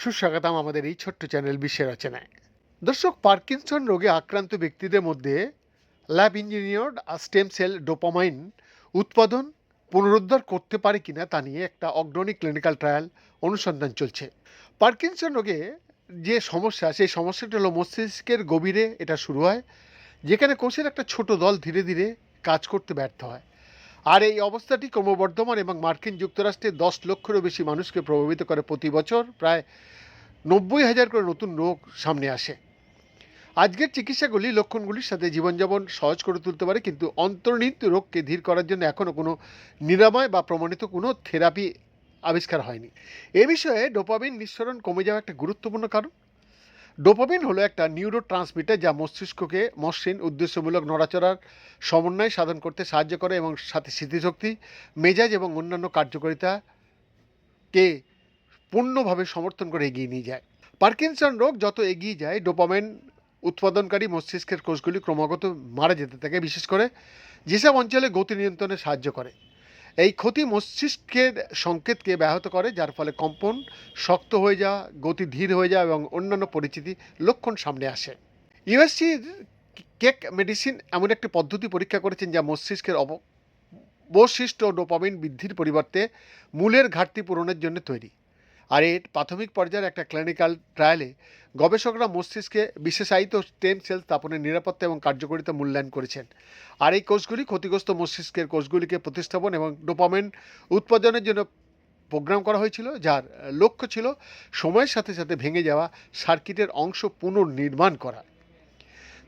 সুস্বাগতম আমাদের এই ছোট্ট চ্যানেল বিশ্বের রচনায়। দর্শক, পার্কিনসন রোগে আক্রান্ত ব্যক্তিদের মধ্যে lab engineered stem cell dopamine উৎপাদন পুনরুদ্ধার করতে পারে কিনা তা নিয়ে একটা অগ্রণী ক্লিনিক্যাল ট্রায়াল অনুসন্ধান চলছে। পার্কিনসন রোগে যে সমস্যা, সেই সমস্যাটা হলো মস্তিষ্কের গভীরে এটা শুরু হয়, যেখানে কোষের একটা ছোট দল ধীরে ধীরে কাজ করতে ব্যর্থ হয়। আর এই অবস্থাটি ক্রমবর্ধমান এবং মার্কিন যুক্তরাষ্ট্রে দশ লক্ষেরও বেশি মানুষকে প্রভাবিত করে প্রতি বছর প্রায় নব্বই হাজার করে নতুন রোগ সামনে আসে। আজকের চিকিৎসাগুলি লক্ষণগুলির সাথে জীবনযাপন সহজ করে তুলতে পারে, কিন্তু অন্তর্নিহিত রোগকে ধীর করার জন্য এখনও কোনো নিরাময় বা প্রমাণিত কোনো থেরাপি আবিষ্কার হয়নি। এ বিষয়ে ডোপামিন নিঃসরণ কমে যাওয়া একটা গুরুত্বপূর্ণ কারণ। ডোপামিন হলো একটা নিউরো ট্রান্সমিটার যা মস্তিষ্ককে মসৃণ, উদ্দেশ্যমূলক নড়াচড়ার সমন্বয় সাধন করতে সাহায্য করে এবং সাথে স্মৃতিশক্তি, মেজাজ এবং অন্যান্য কার্যকারিতাকে পূর্ণভাবে সমর্থন করে এগিয়ে নিয়ে যায়। পার্কিনসন রোগ যত এগিয়ে যায়, ডোপামিন উৎপাদনকারী মস্তিষ্কের কোষগুলি ক্রমাগত মারা যেতে থাকে, বিশেষ করে যেসব অঞ্চলে গতি নিয়ন্ত্রণে সাহায্য করে। এই ক্ষতি মস্তিষ্কের সংকেতকে ব্যাহত করে, যার ফলে কম্পন শক্ত হয়ে যাওয়া, গতি ধীর হয়ে যাওয়া এবং অন্যান্য পরিচিতি লক্ষণ সামনে আসে। ইউএসসির কেক মেডিসিন এমন একটি পদ্ধতি পরীক্ষা করেছেন যা মস্তিষ্কের অব বৈশিষ্ট্য ডোপামিন বৃদ্ধির পরিবর্তে মূলের ঘাটতি পূরণের জন্য তৈরি। আর এর প্রাথমিক পর্যায়ের একটা ক্লিনিক্যাল ট্রায়ালে গবেষকরা মস্তিষ্কে বিশেষায়িত স্টেম সেল স্থাপনের নিরাপত্তা এবং কার্যকারিতা মূল্যায়ন করেছেন। আর এই কোষগুলি ক্ষতিগ্রস্ত মস্তিষ্কের কোষগুলিকে প্রতিস্থাপন এবং ডোপামিন উৎপাদনের জন্য প্রোগ্রাম করা হয়েছিল, যার লক্ষ্য ছিল সময়ের সাথে সাথে ভেঙে যাওয়া সার্কিটের অংশ পুনর্নির্মাণ করা।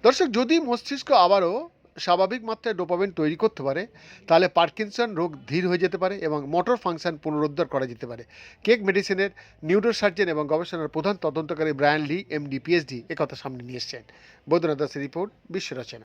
দর্শক, যদি মস্তিষ্ক আবারও স্বাভাবিক মাত্রায় ডোপামিন তৈরি করতে পারে, তাহলে পার্কিনসন রোগ ধীর হয়ে যেতে পারে এবং মোটর ফাংশন পুনরুদ্ধার করা যেতে পারে। কেক মেডিসিনের নিউরোসার্জেন এবং গবেষণার প্রধান তদন্তকারী ব্রায়ান লি এমডি পিএইচডি একথা সামনে নিয়ে এসছেন। বৈদ্যনাথ দাসের রিপোর্ট বিশ্ব রচনা